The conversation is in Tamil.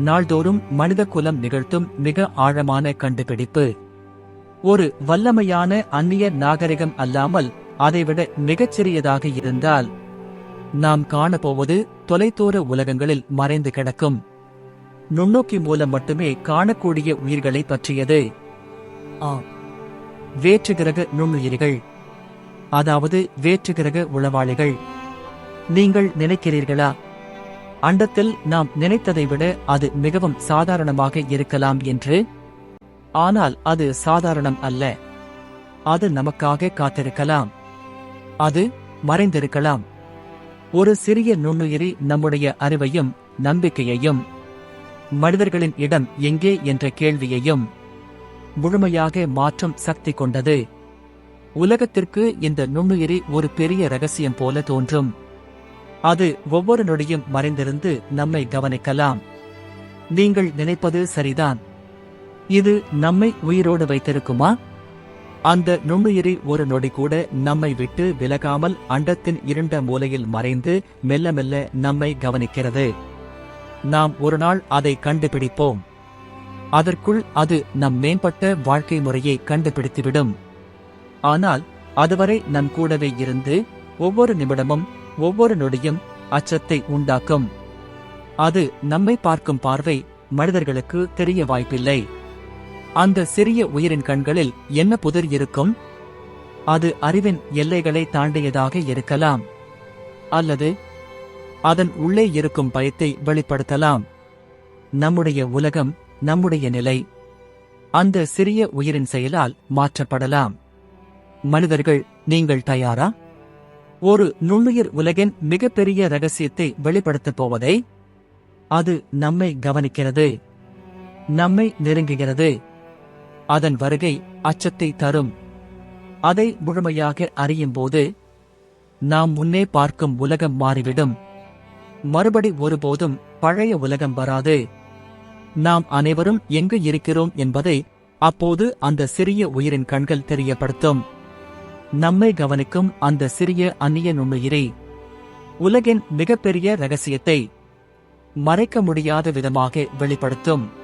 நாள்தோறும் மனித குலம் நிகழ்த்தும் மிக ஆழமான கண்டுபிடிப்பு. ஒரு வல்லமையான அந்நிய நாகரிகம் அல்லாமல் அதைவிட மிகச்சிறியதாக இருந்தால் நாம் காணப்போவது தொலைதூர உலகங்களில் மறைந்து கிடக்கும். நுண்ணோக்கி மூலம் மட்டுமே காணக்கூடிய உயிர்களை பற்றியது. ஆம். வேற்றுகிரக நுண்ணுயிரிகள். அதாவது வேற்றுகிரக உளவாளிகள். நீங்கள் நினைக்கிறீர்களா? அண்டத்தில் நாம் நினைத்ததை விட அது மிகவும் சாதாரணமாக இருக்கலாம் என்று. ஆனால் அது சாதாரணம் அல்ல. அது நமக்காக காத்திருக்கலாம். அது மறைந்திருக்கலாம். ஒரு சிறிய நுண்ணுயிரி நம்முடைய அறிவையும் நம்பிக்கையையும் மனிதர்களின் இடம் எங்கே என்ற கேள்வியையும் முழுமையாக மாற்றும் சக்தி கொண்டது. உலகத்திற்கு இந்த நுண்ணுயிரி ஒரு பெரிய ரகசியம் போல தோன்றும். அது ஒவ்வொரு நொடியும் மறைந்திருந்து நம்மை கவனிக்கலாம். நீங்கள் நினைப்பது சரிதான். இது நம்மை உயிரோடு வைத்திருக்குமா? அந்த நுண்ணுயிரி ஒரு நொடி கூட நம்மை விட்டு விலகாமல் அண்டத்தின் இருண்ட மூலையில் மறைந்து மெல்ல மெல்ல நம்மை கவனிக்கிறது. நாம் ஒரு நாள் அதை கண்டுபிடிப்போம். அதற்குள் அது நம் மேம்பட்ட வாழ்க்கை முறையை கண்டுபிடித்துவிடும். ஆனால் அதுவரை நம் கூடவே இருந்து ஒவ்வொரு நிமிடமும் ஒவ்வொரு நொடியும் அச்சத்தை உண்டாக்கும். அது நம்மை பார்க்கும் பார்வை மனிதர்களுக்கு தெரிய வாய்ப்பில்லை. அந்த சிறிய உயிரின் கண்களில் என்ன புதிர் இருக்கும்? அது அறிவின் எல்லைகளை தாண்டியதாக இருக்கலாம். அல்லது அதன் உள்ளே இருக்கும் பயத்தை வெளிப்படுத்தலாம். நம்முடைய உலகம் நம்முடைய நிலை அந்த சிறிய உயிரின் செயலால் மாற்றப்படலாம். மனிதர்கள் நீங்கள் தயாரா? ஒரு நுண்ணுயிர் உலகின் மிகப்பெரிய ரகசியத்தை வெளிப்படுத்தப் போவதை அது நம்மை கவனிக்கிறது நம்மை நெருங்குகிறது. அதன் வருகை அச்சத்தை தரும். அதை முழுமையாக அறியும்போது நாம் முன்னே பார்க்கும் உலகம் மாறிவிடும். மறுபடி ஒருபோதும் பழைய உலகம் வராது. நாம் அனைவரும் எங்கு இருக்கிறோம் என்பதை அப்போது அந்த சிறிய உயிரின் கண்கள் தெரியப்படுத்தும். நம்மை கவனிக்கும் அந்த சிறிய அந்நிய நுண்ணுயிரை. உலகின் மிகப்பெரிய ரகசியத்தை மறைக்க முடியாத விதமாக வெளிப்படுத்தும்.